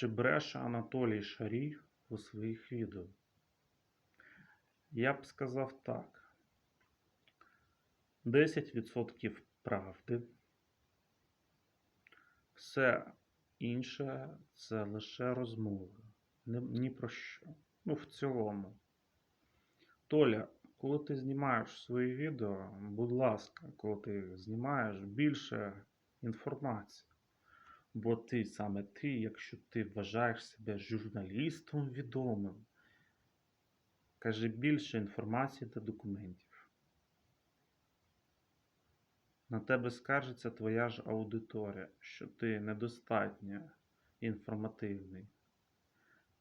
Чи бреше Анатолій Шарій у своїх відео? Я б сказав так. 10% правди. Все інше це лише розмови. Ні, про що. Ну, в цілому. Толя, коли ти знімаєш свої відео, будь ласка, коли ти знімаєш, більше інформації. Бо ти саме ти, якщо ти вважаєш себе журналістом відомим, кажи більше інформації та документів. На тебе скаржиться твоя ж аудиторія, що ти недостатньо інформативний.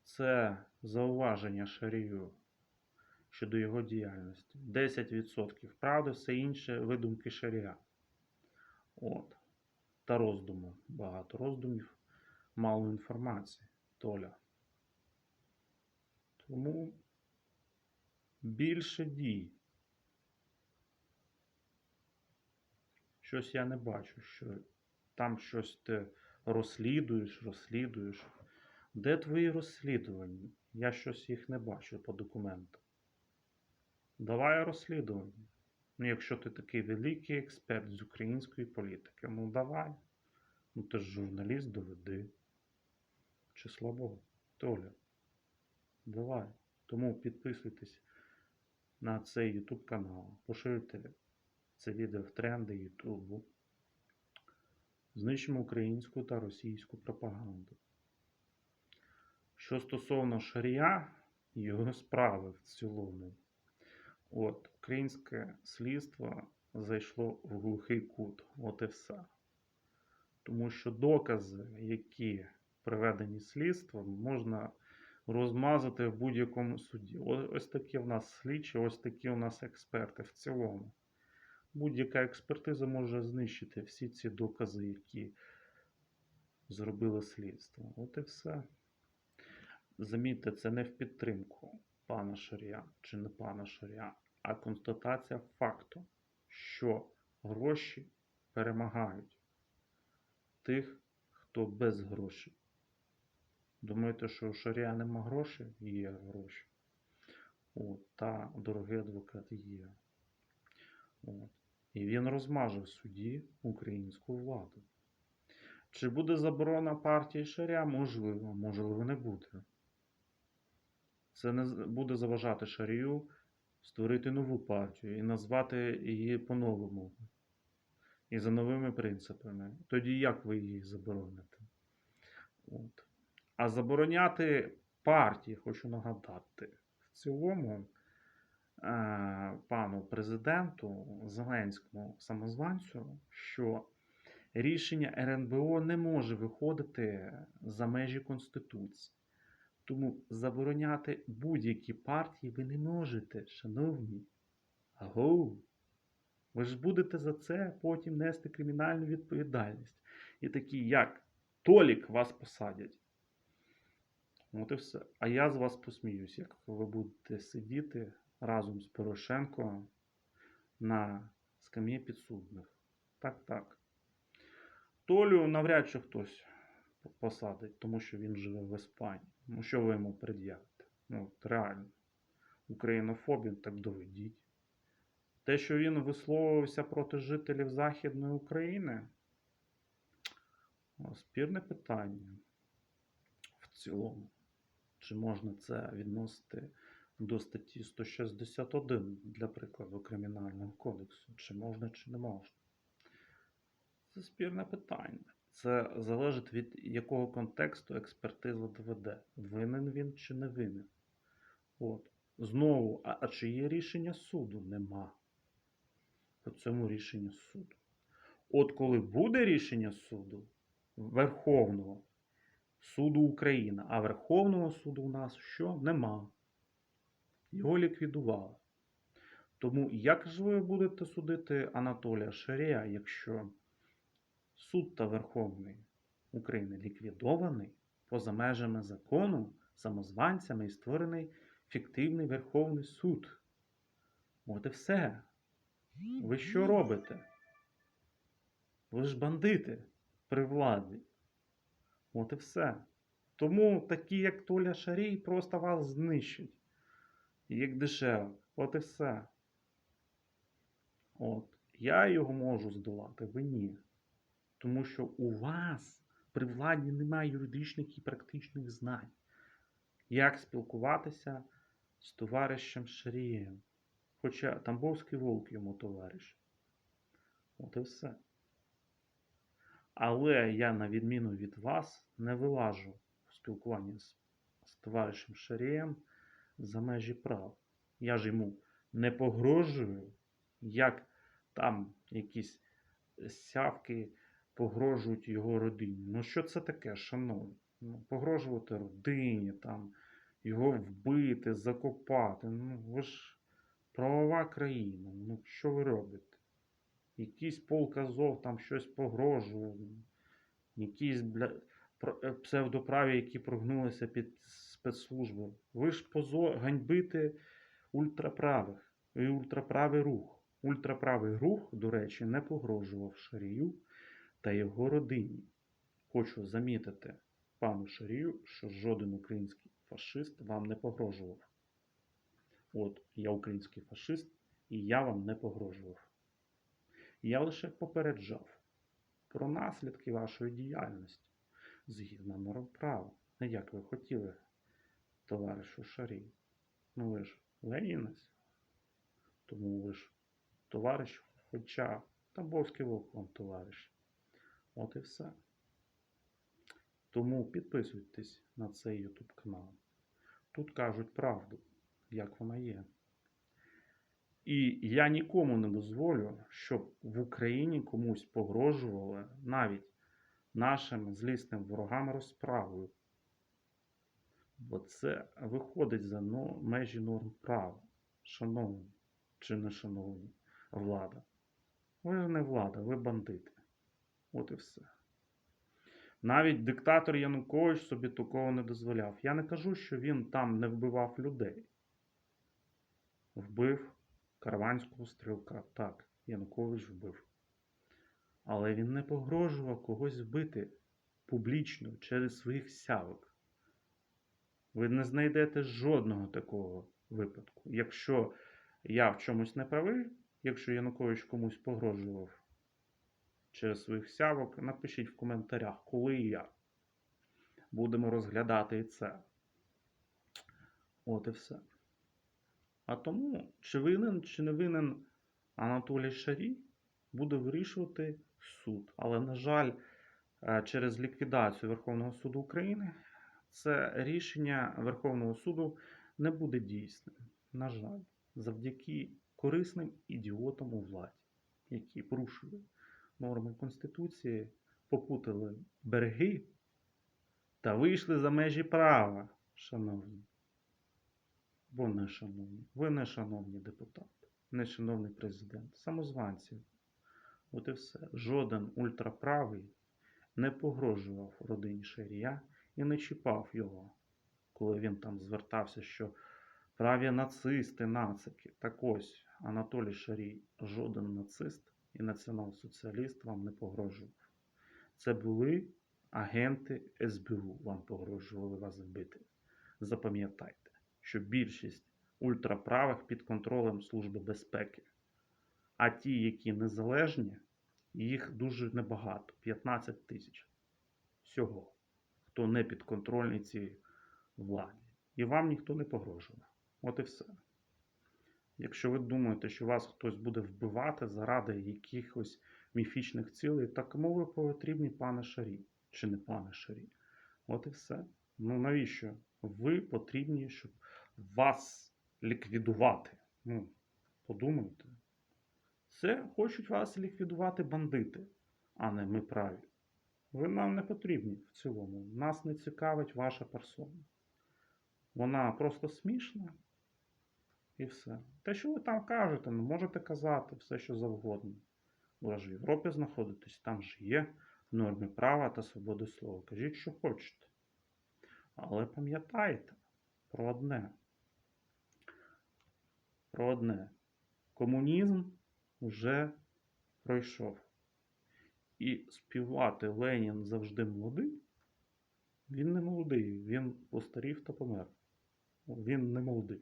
Це зауваження Шарію щодо його діяльності. 10% правди, все інше видумки Шарія. От. Та роздуму. Багато роздумів, мало інформації. Толя. Тому більше дій. Щось я не бачу, що там щось ти розслідуєш, розслідуєш. Де твої розслідування? Я щось їх не бачу по документам. Давай розслідування. Ну, якщо ти такий великий експерт з української політики, ну давай. Ну ти ж журналіст доведи. Чи слабо? Толя. Давай. Тому підписуйтесь на цей YouTube канал. Поширюйте це відео в тренди Ютубу. Знищимо українську та російську пропаганду. Що стосовно Шарія його справи в цілому, от, українське слідство зайшло в глухий кут. От і все. Тому що докази, які приведені слідством, можна розмазати в будь-якому суді. Ось такі в нас слідчі, ось такі у нас експерти в цілому. Будь-яка експертиза може знищити всі ці докази, які зробило слідство. От і все. Замітьте, це не в підтримку пана Шарія чи не пана Шарія, а констатація факту, що гроші перемагають тих, хто без грошей. Думаєте, що у Шарія нема грошей? Є гроші. От, та дорогий адвокат є. От. І він розмаже в суді українську владу. Чи буде заборона партії Шаря? Можливо, можливо, не буде. Це не буде заважати Шарію створити нову партію і назвати її по-новому. І за новими принципами. Тоді як ви її забороните? От. А забороняти партії, хочу нагадати, в цілому е, пану президенту Зеленському самозванцю, що рішення РНБО не може виходити за межі Конституції. Тому забороняти будь-які партії ви не можете, шановні. Агоу. Ви ж будете за це потім нести кримінальну відповідальність. І такі, як Толік, вас посадять. От і все. А я з вас посміюсь, як ви будете сидіти разом з Порошенко на скам'ї підсудних. Так, так. Толю навряд чи хтось посадить, тому що він живе в Іспанії. Ну, що ви йому пред'явите? Ну, от реально. Українофобін, так доведіть. Те, що він висловився проти жителів Західної України, спірне питання в цілому. Чи можна це відносити до статті 161, для прикладу, Кримінального кодексу? Чи можна, чи не можна? Це спірне питання. Це залежить від якого контексту експертиза доведе, винен він чи не винен. От. Знову, а, а чи є рішення суду? Нема. По цьому рішення суду. От коли буде рішення суду Верховного суду України, а Верховного суду у нас що? Нема. Його ліквідували. Тому як ж ви будете судити Анатолія Шарія, якщо суд та Верховний України ліквідований поза межами закону, самозванцями і створений фіктивний Верховний суд? От і все. Ви що робите? Ви ж бандити при владі. От і все. Тому такі, як Толя Шарій, просто вас знищать. Як дешево. От і все. От. Я його можу здолати, ви ні. Тому що у вас при владі немає юридичних і практичних знань. Як спілкуватися з товаришем Шарієм? Хоча Тамбовський вовк йому товариш. От і все. Але я, на відміну від вас, не вилажу в спілкуванні з, з товаришем Шарієм за межі прав. Я ж йому не погрожую, як там якісь сявки погрожують його родині. Ну що це таке, шановні? Ну, погрожувати родині, там, його вбити, закопати. Ну, ви ж правова країна. Ну, що ви робите? Якийсь полк Азов там щось погрожує. Якісь бля... е, псевдоправі, які прогнулися під спецслужби. Ви ж позор... ганьбите ультраправих і ультраправий рух. Ультраправий рух, до речі, не погрожував Шарію та його родині. Хочу замітити пану Шарію, що жоден український фашист вам не погрожував. От, я український фашист, і я вам не погрожував. Я лише попереджав про наслідки вашої діяльності згідно норм права. Не як ви хотіли, товаришу Шарій. Ну ви ж ленінець, тому ви ж товариш, хоча Тамбовський вовк вам товариш. От і все. Тому підписуйтесь на цей YouTube канал. Тут кажуть правду, як вона є. І я нікому не дозволю, щоб в Україні комусь погрожували навіть нашим злісним ворогам розправою. Бо це виходить за межі норм права, шановні чи не шановні влада. Ви не влада, ви бандити. От і все. Навіть диктатор Янукович собі такого не дозволяв. Я не кажу, що він там не вбивав людей. Вбив караванського стрілка. Так, Янукович вбив. Але він не погрожував когось вбити публічно через своїх сявок. Ви не знайдете жодного такого випадку. Якщо я в чомусь не правий, якщо Янукович комусь погрожував через своїх сявок, напишіть в коментарях, коли і як. Будемо розглядати і це. От і все. А тому, чи винен, чи не винен Анатолій Шарій, буде вирішувати суд. Але, на жаль, е, через ліквідацію Верховного суду України це рішення Верховного суду не буде дійсним. На жаль, завдяки корисним ідіотам у владі, які порушили норми Конституції, попутали береги та вийшли за межі права, шановні. Бо не шановні. Ви не шановні депутати, не шановний президент, самозванці. От і все. Жоден ультраправий не погрожував родині Шарія і не чіпав його, коли він там звертався, що праві нацисти, нацики. Так ось Анатолій Шарій, жоден нацист і націонал-соціаліст вам не погрожував. Це були агенти СБУ, вам погрожували вас вбити. Запам'ятайте, що більшість ультраправих під контролем Служби безпеки. А ті, які незалежні, їх дуже небагато 15 тисяч. Всього, хто не підконтрольний цій владі. І вам ніхто не погрожує. От і все. Якщо ви думаєте, що вас хтось буде вбивати заради якихось міфічних цілей, так кому ви потрібні, пане Шарі? Чи не пане Шарі? От і все. Ну навіщо? Ви потрібні, щоб вас ліквідувати. Ну, подумайте. Це хочуть вас ліквідувати бандити, а не ми праві. Ви нам не потрібні в цілому. Нас не цікавить ваша персона. Вона просто смішна. І все. Те, що ви там кажете, ну можете казати все, що завгодно. Ви ж в Європі знаходитесь, там ж є норми права та свободи слова. Кажіть, що хочете. Але пам'ятайте про одне. Про одне. Комунізм вже пройшов. І співати Ленін завжди молодий Він не молодий, він постарів та помер. Він не молодий.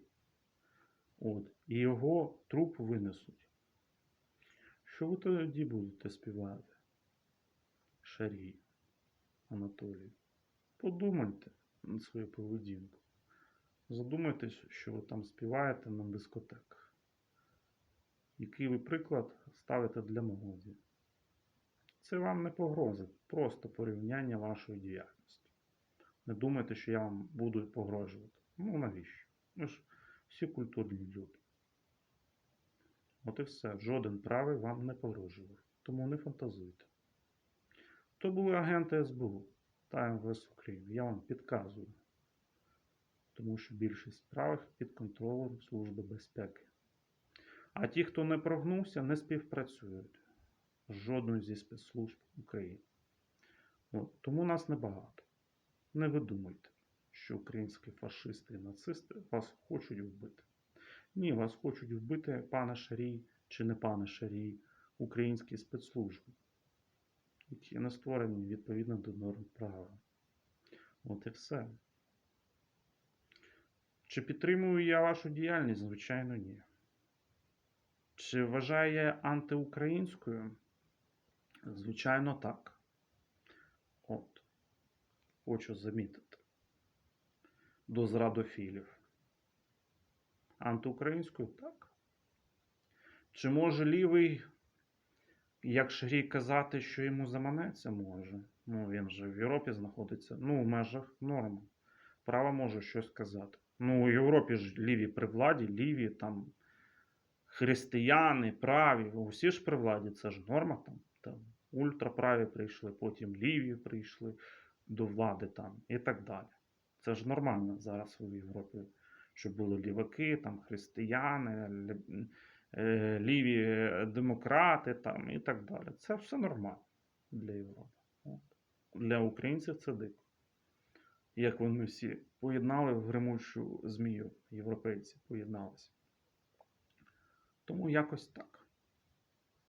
От. І його труп винесуть. Що ви тоді будете співати? Шарій, Анатолій. Подумайте на свою поведінку. Задумайтесь, що ви там співаєте на дискотеках. Який ви приклад ставите для молоді? Це вам не погроза, просто порівняння вашої діяльності. Не думайте, що я вам буду погрожувати. Ну навіщо? Ми ж всі культурні люди. От і все. Жоден правий вам не погрожував. Тому не фантазуйте. То були агенти СБУ та МВС України. Я вам підказую. Тому що більшість правих під контролем Служби безпеки. А ті, хто не прогнувся, не співпрацюють з жодною зі спецслужб України. От, тому нас небагато. Не видумуйте, що українські фашисти і нацисти вас хочуть вбити. Ні, вас хочуть вбити пане Шарій чи не пане Шарій, українські спецслужби, які не створені відповідно до норм права. От і все. Чи підтримую я вашу діяльність? Звичайно, ні. Чи вважаю я антиукраїнською? Звичайно, так. От. Хочу замітити. До зрадофілів. Антиукраїнською так. Чи може лівий, як Шарій казати, що йому заманеться? Може. Ну, він же в Європі знаходиться. Ну, в межах норми. Право може щось сказати. Ну, у Європі ж ліві при владі, ліві там християни, праві, усі ж при владі, це ж норма там. там ультраправі прийшли, потім ліві прийшли до влади там і так далі. Це ж нормально зараз в Європі, щоб були ліваки, там християни, лі- ліві е, демократи там і так далі. Це все нормально для Європи. Для українців це дико. Як вони всі поєднали в гримучу змію, європейці поєдналися. Тому якось так.